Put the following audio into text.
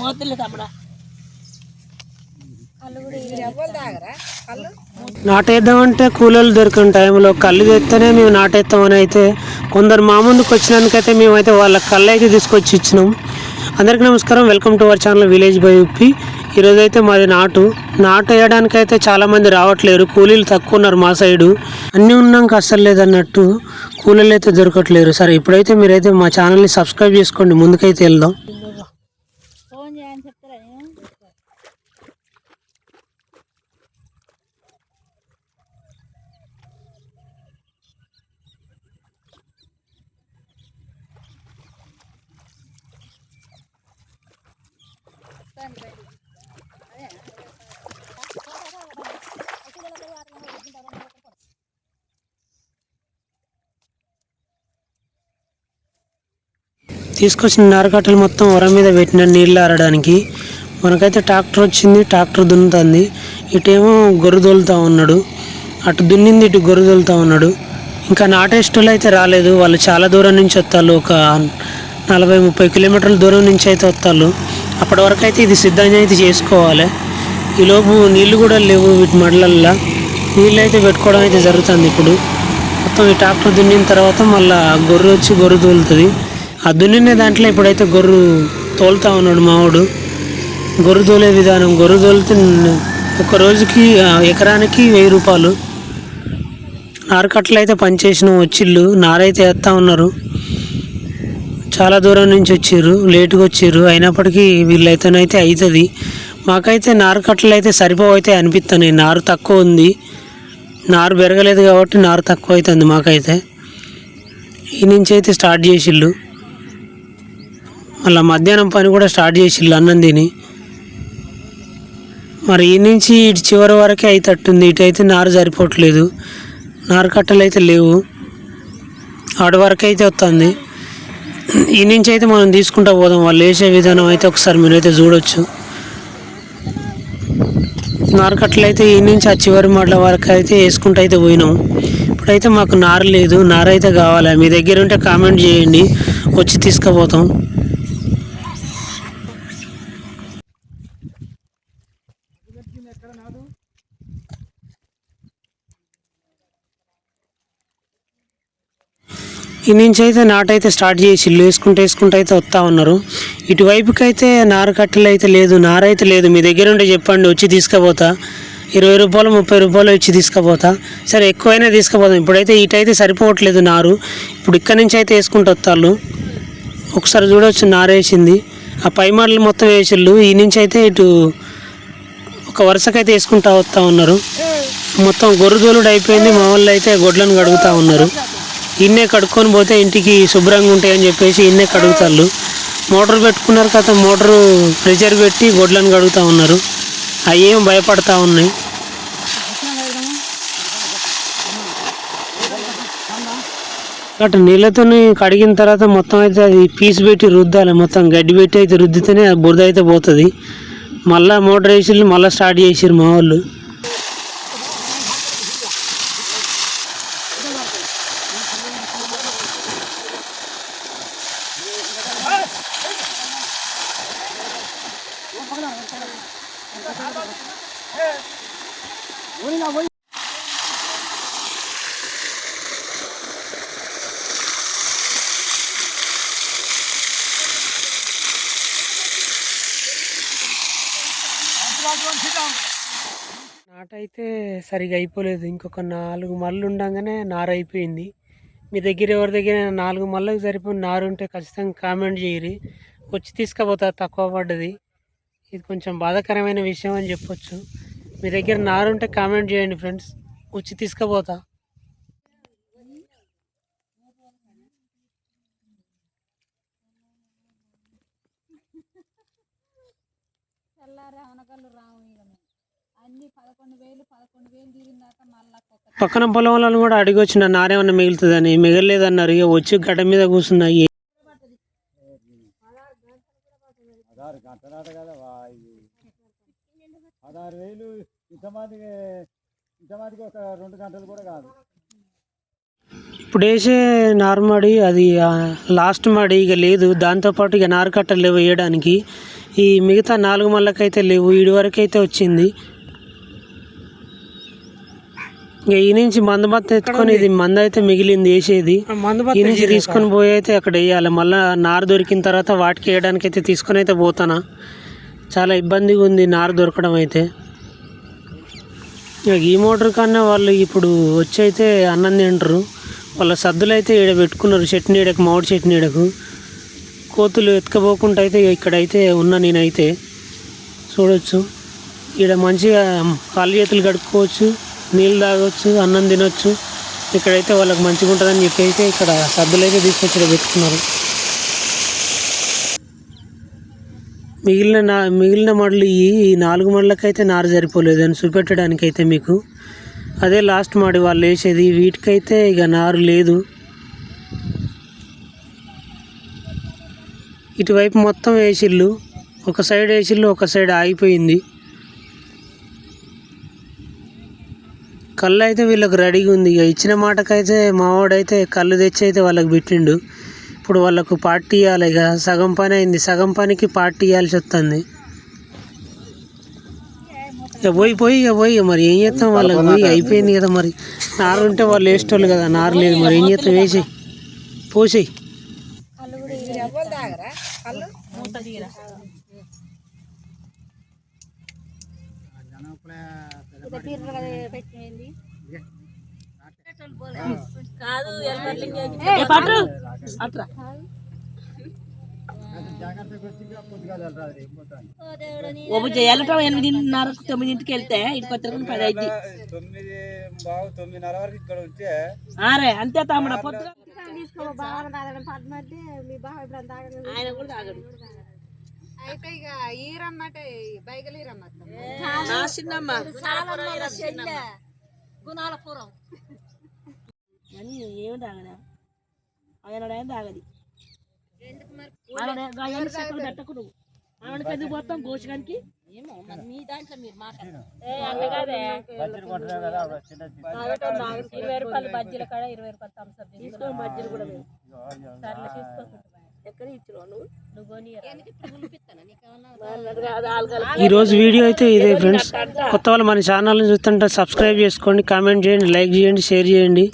పోతలే తమ్ముడా నాటేద్దామంటే కూలీలు దొరికిన టైంలో కళ్ళు తెస్తేనే మేము నాటేస్తామని అయితే కొందరు మా ముందుకు వచ్చినందుకైతే మేమైతే వాళ్ళ కళ్ళు అయితే తీసుకొచ్చి ఇచ్చినాం. అందరికీ నమస్కారం. Welcome to our channel village by Uppi ఈరోజైతే మాది నాటు. నాటు వేయడానికి అయితే చాలామంది రావట్లేరు. కూలీలు తక్కువ ఉన్నారు మా సైడు. అన్నీ ఉన్నాక అస్సలు లేదన్నట్టు కూలీలు అయితే దొరకట్లేరు. సరే ఇప్పుడైతే మీరైతే మా ఛానల్ని సబ్స్క్రైబ్ చేసుకోండి. ముందుకైతే వెళ్దాం. తీసుకొచ్చిన నారకట్టలు మొత్తం వరం మీద పెట్టిన నీళ్ళు ఆరడానికి. మనకైతే ట్రాక్టర్ వచ్చింది ట్రాక్టర్ దున్నుతుంది. ఇటేమో గొర్రె దొలుతా ఉన్నాడు. అటు దున్నింది ఇటు గొర్రె ఉన్నాడు. ఇంకా నాటేస్టులు అయితే రాలేదు. వాళ్ళు చాలా దూరం నుంచి వస్తారు. ఒక నలభై ముప్పై కిలోమీటర్ల దూరం నుంచి అయితే వస్తారు. అప్పటి వరకు అయితే ఇది సిద్ధంగా అయితే చేసుకోవాలి. ఈలోపు నీళ్ళు కూడా లేవు వీటి మడలల్లో. నీళ్ళు అయితే పెట్టుకోవడం అయితే జరుగుతుంది ఇప్పుడు. మొత్తం ఈ ట్రాక్టర్ దున్నిన తర్వాత మళ్ళీ గొర్రె వచ్చి గొర్రె తోలుతుంది. ఆ దున్నిన దాంట్లో ఇప్పుడైతే గొర్రె తోలుతా ఉన్నాడు మావాడు. గొర్రె తోలే విధానం గొర్రె తోలితే ఒక రోజుకి ఎకరానికి వెయ్యి రూపాయలు. నారకట్టలు అయితే పనిచేసిన వచ్చిళ్ళు నారైతే వేస్తూ ఉన్నారు. చాలా దూరం నుంచి వచ్చారు లేటుగా వచ్చారు. అయినప్పటికీ వీళ్ళైతేనైతే అవుతుంది మాకైతే నారు కట్టలు అయితే సరిపోవైతే అనిపిస్తున్నాయి నారు తక్కువ ఉంది. నారు పెరగలేదు కాబట్టి నారు తక్కువ అవుతుంది మాకైతే. ఈ నుంచి అయితే స్టార్ట్ చేసిళ్ళు. మళ్ళీ మధ్యాహ్నం పని కూడా స్టార్ట్ చేసిళ్ళు అన్నం తిని. మరి ఈ నుంచి ఇటు చివరి వరకే అయితట్టుంది. ఇటు అయితే నారు సరిపోవట్లేదు. నారు కట్టలు అయితే లేవు. ఆడ వరకు అయితే వస్తుంది ఈ నుంచి అయితే మనం తీసుకుంటా పోదాం. వాళ్ళు వేసే విధానం అయితే ఒకసారి మీరైతే చూడొచ్చు. నారకట్టలు అయితే ఈ నుంచి ఆ చివరి మాటల వరకు అయితే వేసుకుంటూ అయితే పోయినాం. ఇప్పుడైతే మాకు నార లేదు. నార అయితే కావాలి? మీ దగ్గర ఉంటే కామెంట్ చేయండి. వచ్చి తీసుకుపోతాం. ఈ నుంచి అయితే నాటైతే స్టార్ట్ చేసి ఇల్లు వేసుకుంటూ వేసుకుంటూ అయితే వస్తూ ఉన్నారు. ఇటువైపుకి అయితే నారు కట్టెలు అయితే లేదు నార అయితే లేదు. మీ దగ్గర ఉంటే చెప్పండి వచ్చి తీసుకుపోతా. ఇరవై రూపాయలు ముప్పై రూపాయలు వచ్చి తీసుకుపోతా. సరే ఎక్కువైనా తీసుకుపోతాం ఇప్పుడైతే ఇటైతే సరిపోవట్లేదు నారు. ఇప్పుడు ఇక్కడ నుంచి అయితే వేసుకుంటూ వస్తారు. ఒకసారి చూడవచ్చు నారేసింది ఆ పై మాటలు మొత్తం వేసిళ్ళు. ఈ నుంచి అయితే ఇటు ఒక వరుసకైతే వేసుకుంటా వస్తూ ఉన్నారు. మొత్తం గొర్రెదోలుడు అయిపోయింది. మా వాళ్ళు అయితే గొడ్లను కడుగుతూ ఉన్నారు. ఇన్నే కడుక్కొని పోతే ఇంటికి శుభ్రంగా ఉంటాయని చెప్పేసి ఇన్నే కడుగుతారు మోటార్ పెట్టుకున్నారు కదా మోటారు ప్రెషర్ పెట్టి గొడ్లను కడుగుతూ ఉన్నారు. అవి ఏం భయపడతా ఉన్నాయి. అటు నీళ్ళతో కడిగిన తర్వాత మొత్తం అయితే అది పీస్ పెట్టి రుద్దాలి. మొత్తం గడ్డి పెట్టి అయితే రుద్దితేనే బురద అయితే పోతుంది. మళ్ళీ మోటార్ వేసి మళ్ళీ స్టార్ట్ చేసిర్రు మా వాళ్ళు. నాటైతే సరిగా అయిపోలేదు. ఇంకొక నాలుగు మళ్ళు ఉండగానే నార అయిపోయింది మీ దగ్గర ఎవరి దగ్గర నాలుగు మళ్ళకు సరిపోయిన నారు ఉంటే ఖచ్చితంగా కామెంట్ చేయరు. వచ్చి తీసుకుపోతా తక్కువ పడ్డది. ఇది కొంచెం బాధాకరమైన విషయం అని చెప్పొచ్చు. మీ దగ్గర నారు ఉంటే కామెంట్ చేయండి ఫ్రెండ్స్. వచ్చి తీసుకుపోతా తెల్లారే అనకళ్ళు రావు ఇక మేము అన్ని పదకొండు వేలు పదకొండు వేలు తీరిందాక మళ్ళా కొత్త పక్కన పొలం వాళ్ళని కూడా అడిగి వచ్చిన నారేమన్నా మిగులుతుందని మిగలలేదన్నారు. ఇక వచ్చి గడ్డ మీద కూర్చున్నాయి పదహారు గంటలాట కదా వా ఇది పదహారు వేలు ఇంతమందికి ఇంతమందికి ఒక రెండు గంటలు కూడా కాదు. ఇప్పుడు వేసే నార్మడి అది లాస్ట్ మడి ఇక లేదు. దాంతోపాటు ఇక నారకట్టలు లేవు వేయడానికి. ఈ మిగతా నాలుగు మళ్ళకైతే లేవు. ఈడి వరకు అయితే వచ్చింది. ఈ నుంచి మందు మొత్తం ఎత్తుకొని ఇది మంద అయితే మిగిలింది వేసేది. ఈ నుంచి తీసుకొని పోయి అయితే అక్కడ వేయాలి. మళ్ళీ నారు దొరికిన తర్వాత వాటికి వేయడానికి అయితే తీసుకొని అయితే పోతానా. చాలా ఇబ్బందిగా ఉంది నారు దొరకడం అయితే. ఇక ఈ మోటార్ కన్నా వాళ్ళు ఇప్పుడు వచ్చి అయితే అన్నం తింటారు. వాళ్ళ సద్దులు అయితే ఈడ పెట్టుకున్నారు చెట్టు నీడకు మామిడి చెట్టు నీడకు కోతులు ఎత్తుకపోకుండా అయితే ఇక్కడైతే ఉన్నా నేనైతే. చూడొచ్చు. ఈడ మంచిగా కాళ్ళు చేతులు కడుక్కోవచ్చు. నీళ్ళు తాగొచ్చు అన్నం తినొచ్చు. ఇక్కడైతే వాళ్ళకి మంచిగా ఉంటుందని చెప్పి అయితే ఇక్కడ సబ్బులు అయితే తీసుకొచ్చి పెట్టుకున్నారు. మిగిలిన నా మిగిలిన మడలు ఈ ఈ నాలుగు మడలకైతే నారు సరిపోలేదు అని చూపెట్టడానికి అయితే మీకు. అదే లాస్ట్ మాడి వాళ్ళు వేసేది వీటికైతే ఇక నారు లేదు. ఇటువైపు మొత్తం వేసిళ్ళు ఒక సైడ్ వేసిళ్ళు ఒక సైడ్ ఆగిపోయింది. కళ్ళు అయితే వీళ్ళకి రెడీగా ఉంది. ఇక ఇచ్చిన మాటకైతే మావాడైతే కళ్ళు తెచ్చి అయితే వాళ్ళకి పెట్టిండు. ఇప్పుడు వాళ్ళకు పార్టీ ఇవ్వాలి ఇక సగం పని అయింది. సగం పనికి పార్టీ ఇవ్వాల్సి వస్తుంది. ఇక పోయి పోయి ఇక పోయి ఇక మరి ఏం చేస్తాం వాళ్ళకి? పోయి అయిపోయింది కదా మరి. నారు ఉంటే వాళ్ళు వేసేటోళ్ళు కదా. నారు లేదు మరి. ఏం చేస్తాం? వేసి పోసేయి. చేయాలంటే ఎనిమిదిన్నర తొమ్మిదింటికి వెళ్తే ఇంటికి వచ్చరికి పది అయింది తొమ్మిదిన్నర వరకు ఇక్కడ ఉంటే అరే అంతే తమ్ముడు పొద్దుగా. ఆయన కూడా తాగడు. అయితే ఇక ఈరమ్మంటే బైగలు ఈరమ్మ నా చిన్నమ్మ. గుణాలపురం అని ఏమి తాగదా ఆయన ఏం తాగది? ఆవిడ పెద్ద పోతాం గోషగానికి. మీ దాంట్లో మీరు రూపాయలు బజ్జీల కాడ ఇరవై రూపాయలు తీసుకో. బజ్జీలు కూడా సర్లే తీసుకో. ఈరోజు వీడియో అయితే ఇదే ఫ్రెండ్స్. కొత్త వాళ్ళు మన ఛానల్ని చూస్తుంటే సబ్స్క్రైబ్ చేసుకోండి కామెంట్ చేయండి లైక్ చేయండి షేర్ చేయండి.